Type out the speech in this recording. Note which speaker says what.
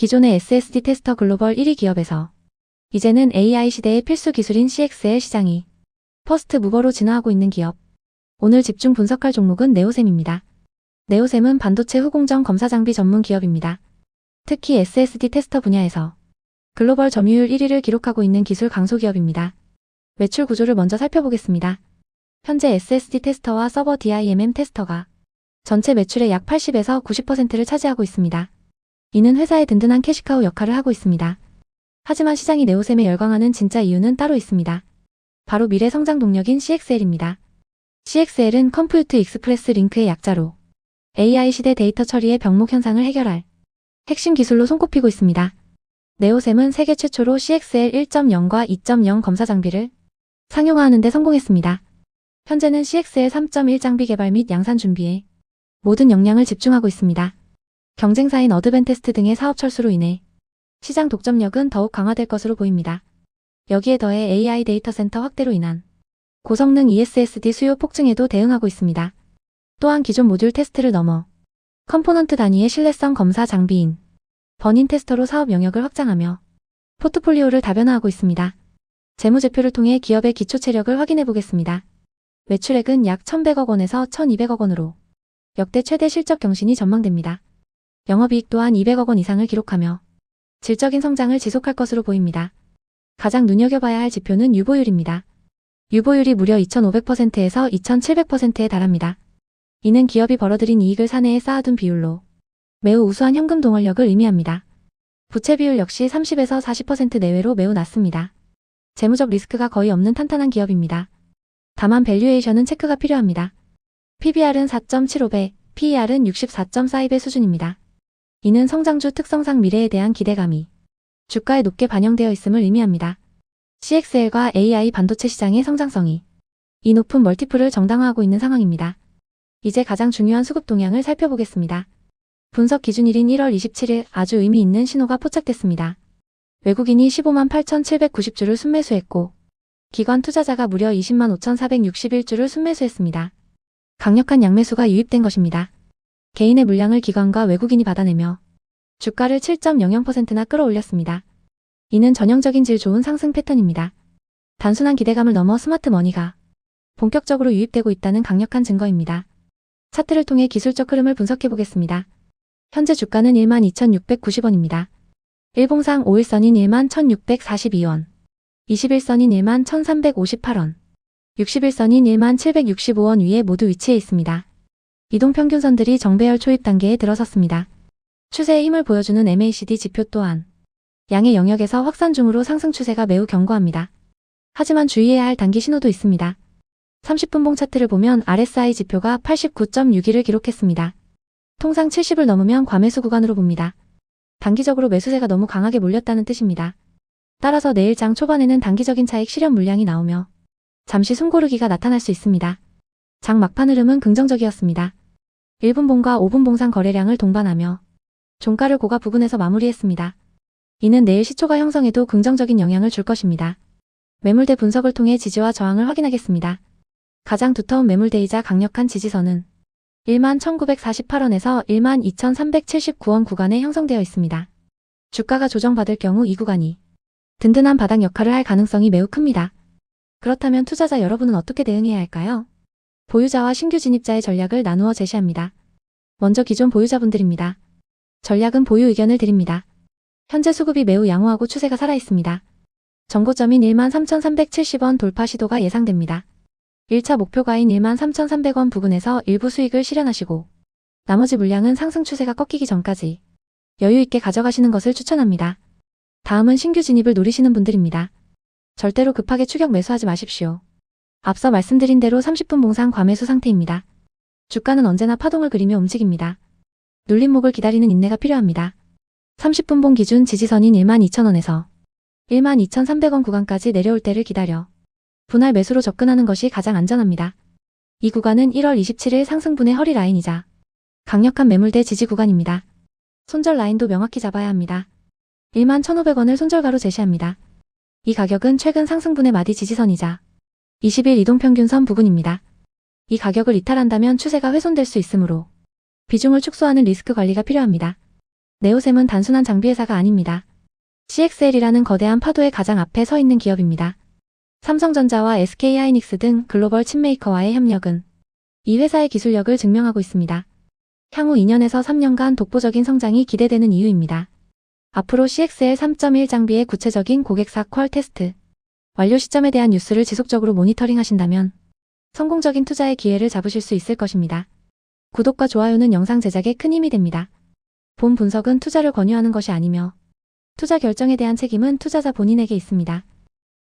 Speaker 1: 기존의 SSD 테스터 글로벌 1위 기업에서 이제는 AI 시대의 필수 기술인 CXL 시장이 퍼스트 무버로 진화하고 있는 기업. 오늘 집중 분석할 종목은 네오셈입니다. 네오셈은 반도체 후공정 검사 장비 전문 기업입니다. 특히 SSD 테스터 분야에서 글로벌 점유율 1위를 기록하고 있는 기술 강소 기업입니다. 매출 구조를 먼저 살펴보겠습니다. 현재 SSD 테스터와 서버 DIMM 테스터가 전체 매출의 약 80에서 90%를 차지하고 있습니다. 이는 회사의 든든한 캐시카우 역할을 하고 있습니다. 하지만 시장이 네오셈에 열광하는 진짜 이유는 따로 있습니다. 바로 미래 성장 동력인 CXL입니다. CXL은 컴퓨트 익스프레스 링크의 약자로 AI 시대 데이터 처리의 병목 현상을 해결할 핵심 기술로 손꼽히고 있습니다. 네오셈은 세계 최초로 CXL 1.0과 2.0 검사 장비를 상용화하는 데 성공했습니다. 현재는 CXL 3.1 장비 개발 및 양산 준비에 모든 역량을 집중하고 있습니다. 경쟁사인 어드벤테스트 등의 사업 철수로 인해 시장 독점력은 더욱 강화될 것으로 보입니다. 여기에 더해 AI 데이터 센터 확대로 인한 고성능 ESSD 수요 폭증에도 대응하고 있습니다. 또한 기존 모듈 테스트를 넘어 컴포넌트 단위의 신뢰성 검사 장비인 버닌 테스터로 사업 영역을 확장하며 포트폴리오를 다변화하고 있습니다. 재무제표를 통해 기업의 기초 체력을 확인해 보겠습니다. 매출액은 약 1,100억 원에서 1,200억 원으로 역대 최대 실적 경신이 전망됩니다. 영업이익 또한 200억 원 이상을 기록하며 질적인 성장을 지속할 것으로 보입니다. 가장 눈여겨봐야 할 지표는 유보율입니다. 유보율이 무려 2,500%에서 2,700%에 달합니다. 이는 기업이 벌어들인 이익을 사내에 쌓아둔 비율로 매우 우수한 현금 동원력을 의미합니다. 부채 비율 역시 30에서 40% 내외로 매우 낮습니다. 재무적 리스크가 거의 없는 탄탄한 기업입니다. 다만 밸류에이션은 체크가 필요합니다. PBR은 4.75배, PER은 64.42배 수준입니다. 이는 성장주 특성상 미래에 대한 기대감이 주가에 높게 반영되어 있음을 의미합니다. CXL과 AI 반도체 시장의 성장성이 이 높은 멀티플을 정당화하고 있는 상황입니다. 이제 가장 중요한 수급 동향을 살펴보겠습니다. 분석 기준일인 1월 27일 아주 의미 있는 신호가 포착됐습니다. 외국인이 15만 8,790주를 순매수했고 기관 투자자가 무려 20만 5,461주를 순매수했습니다. 강력한 양매수가 유입된 것입니다. 개인의 물량을 기관과 외국인이 받아내며 주가를 7.00%나 끌어올렸습니다. 이는 전형적인 질 좋은 상승 패턴입니다. 단순한 기대감을 넘어 스마트 머니가 본격적으로 유입되고 있다는 강력한 증거입니다. 차트를 통해 기술적 흐름을 분석해 보겠습니다. 현재 주가는 12,690원입니다. 일봉상 5일선인 11,642원, 21선인 11,358원, 60일선인 1765원 위에 모두 위치해 있습니다. 이동평균선들이 정배열 초입 단계에 들어섰습니다. 추세의 힘을 보여주는 MACD 지표 또한 양의 영역에서 확산 중으로 상승 추세가 매우 견고합니다. 하지만 주의해야 할 단기 신호도 있습니다. 30분 봉 차트를 보면 RSI 지표가 89.61을 기록했습니다. 통상 70을 넘으면 과매수 구간으로 봅니다. 단기적으로 매수세가 너무 강하게 몰렸다는 뜻입니다. 따라서 내일 장 초반에는 단기적인 차익 실현 물량이 나오며 잠시 숨고르기가 나타날 수 있습니다. 장 막판 흐름은 긍정적이었습니다. 1분 봉과 5분 봉상 거래량을 동반하며 종가를 고가 부근에서 마무리했습니다. 이는 내일 시초가 형성에도 긍정적인 영향을 줄 것입니다. 매물대 분석을 통해 지지와 저항을 확인하겠습니다. 가장 두터운 매물대이자 강력한 지지선은 11,948원에서 12,379원 구간에 형성되어 있습니다. 주가가 조정받을 경우 이 구간이 든든한 바닥 역할을 할 가능성이 매우 큽니다. 그렇다면 투자자 여러분은 어떻게 대응해야 할까요? 보유자와 신규 진입자의 전략을 나누어 제시합니다. 먼저 기존 보유자분들입니다. 전략은 보유 의견을 드립니다. 현재 수급이 매우 양호하고 추세가 살아있습니다. 정고점인 13,370원 돌파 시도가 예상됩니다. 1차 목표가인 13,300원 부근에서 일부 수익을 실현하시고 나머지 물량은 상승 추세가 꺾이기 전까지 여유 있게 가져가시는 것을 추천합니다. 다음은 신규 진입을 노리시는 분들입니다. 절대로 급하게 추격 매수하지 마십시오. 앞서 말씀드린 대로 30분 봉상 과매수 상태입니다. 주가는 언제나 파동을 그리며 움직입니다. 눌림목을 기다리는 인내가 필요합니다. 30분 봉 기준 지지선인 12,000원에서 12,300원 구간까지 내려올 때를 기다려 분할 매수로 접근하는 것이 가장 안전합니다. 이 구간은 1월 27일 상승분의 허리 라인이자 강력한 매물대 지지 구간입니다. 손절 라인도 명확히 잡아야 합니다. 11,500원을 손절가로 제시합니다. 이 가격은 최근 상승분의 마디 지지선이자 20일 이동평균선 부근입니다. 이 가격을 이탈한다면 추세가 훼손될 수 있으므로 비중을 축소하는 리스크 관리가 필요합니다. 네오셈은 단순한 장비 회사가 아닙니다. CXL이라는 거대한 파도의 가장 앞에 서 있는 기업입니다. 삼성전자와 SK하이닉스 등 글로벌 칩메이커와의 협력은 이 회사의 기술력을 증명하고 있습니다. 향후 2년에서 3년간 독보적인 성장이 기대되는 이유입니다. 앞으로 CXL 3.1 장비의 구체적인 고객사 퀄 테스트, 완료 시점에 대한 뉴스를 지속적으로 모니터링 하신다면 성공적인 투자의 기회를 잡으실 수 있을 것입니다. 구독과 좋아요는 영상 제작에 큰 힘이 됩니다. 본 분석은 투자를 권유하는 것이 아니며 투자 결정에 대한 책임은 투자자 본인에게 있습니다.